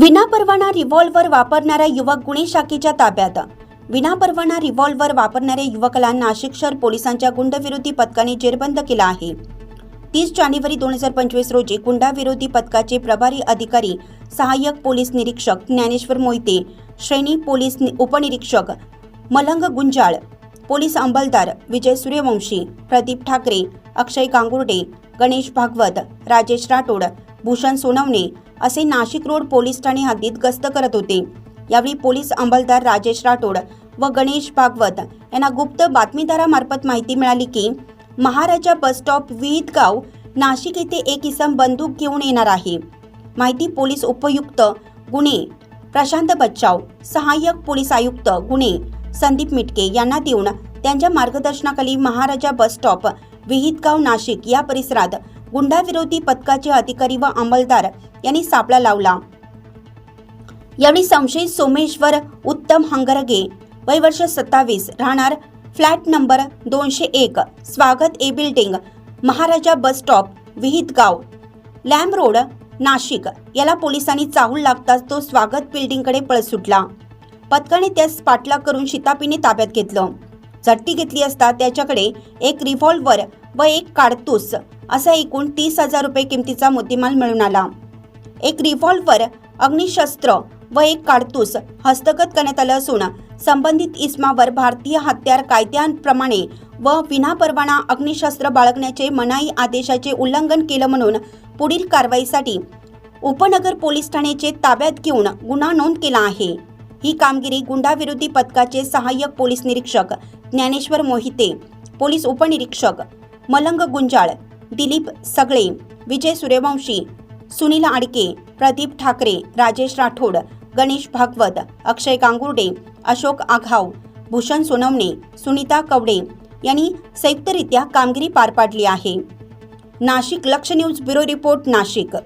विनापरवाना रिव्हॉल्व्हर वापरणाऱ्या युवक गुन्हे शाखेच्या ताब्यात. विनापरवाना रिव्हॉल्व्हर वापरणाऱ्या युवकाला नाशिक शहर पोलिसांच्या गुंडविरोधी पथकाने जेरबंद केला आहे. तीस जानेवारी दोन हजार पंचवीस रोजी गुंडाविरोधी पथकाचे प्रभारी अधिकारी सहाय्यक पोलीस निरीक्षक ज्ञानेश्वर मोहिते श्रेणी पोलीस उपनिरीक्षक मलंग गुंजाळ पोलीस अंमलदार विजय सूर्यवंशी प्रदीप ठाकरे अक्षय गांगुर्डे गणेश भागवत राजेश राठोड भूषण सोनवणे असे नाशिक रोड पोलीस ठाणे हद्दीत गस्त करत होते. यावेळी पोलीस अंमलदार राजेश राठोड व गणेश भागवत यांना गुप्त बातमीदारामार्फत माहिती मिळाली की महाराजा बस स्टॉप विहित गाव नाशिक येथे एक इसम बंदूक घेऊन येणार आहे. माहिती पोलीस उपयुक्त गुन्हे प्रशांत बच्चाव सहाय्यक पोलीस आयुक्त गुन्हे संदीप मिटके यांना देऊन त्यांच्या मार्गदर्शनाखाली महाराजा बस स्टॉप विहितगाव नाशिक या परिसरात गुंडाविरोधी पथकाचे अधिकारी व अंमलदार यांनी सापळा लावला. यावेळी संशयित सोमेश्वर उत्तम हंगरगे वय वर्ष सत्तावीस राहणार फ्लॅट नंबर दोनशे एक Swagat A building Maharaja bus stop Vihitgaon. Lam road Nashik. याला पोलिसांनी चाहूल लागताच तो स्वागत बिल्डिंगकडे पळ सुटला. पथकाने त्यास पाठलाग करून शितापीने ताब्यात घेतलं. झटती घेतली असता त्याच्याकडे एक रिव्हॉल्व्हर व एक काडतूस असा एकूण तीस हजार रुपये किमतीचा मुद्देमाल मिळून आला. एक रिव्हॉल्व्हर अग्निशस्त्र व एक काडतूस हस्तगत करण्यात आलं असून संबंधित इस्मावर भारतीय हत्यार कायद्याप्रमाणे व विनापरवाना अग्निशस्त्र बाळगण्याचे मनाई आदेशाचे उल्लंघन केलं म्हणून पुढील कारवाईसाठी उपनगर पोलीस ठाण्याचे ताब्यात घेऊन गुन्हा नोंद केला आहे. ही कामगिरी गुंडाविरोधी पथकाचे सहाय्यक पोलीस निरीक्षक ज्ञानेश्वर मोहिते पोलीस उपनिरीक्षक मलंग गुंजाळ दिलीप सगळे विजय सूर्यवंशी सुनील आडके प्रदीप ठाकरे राजेश राठोड गणेश भागवत अक्षय गांगुर्डे अशोक आघाव भूषण सोनवणे सुनीता कवडे यांनी संयुक्तरित्या कामगिरी पार पाडली आहे. नाशिक लक्ष न्यूज ब्युरो रिपोर्ट नाशिक.